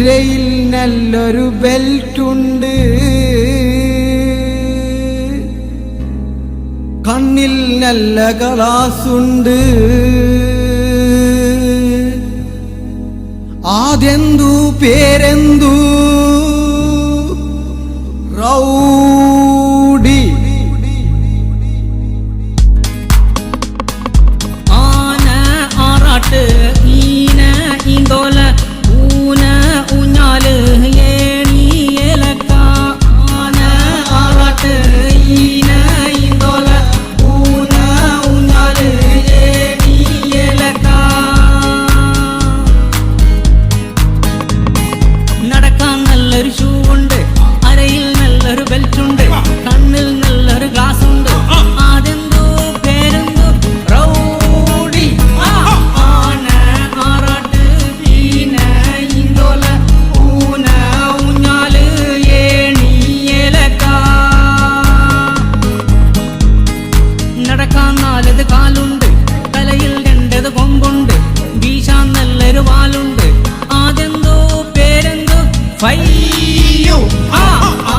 അരയിൽ നല്ലൊരു ബെൽറ്റുണ്ട്. കണ്ണിൽ നല്ല ഗ്ലാസുണ്ട്. ആദ്യന്തു പേരെന്തു? ഫയ്യു ആ.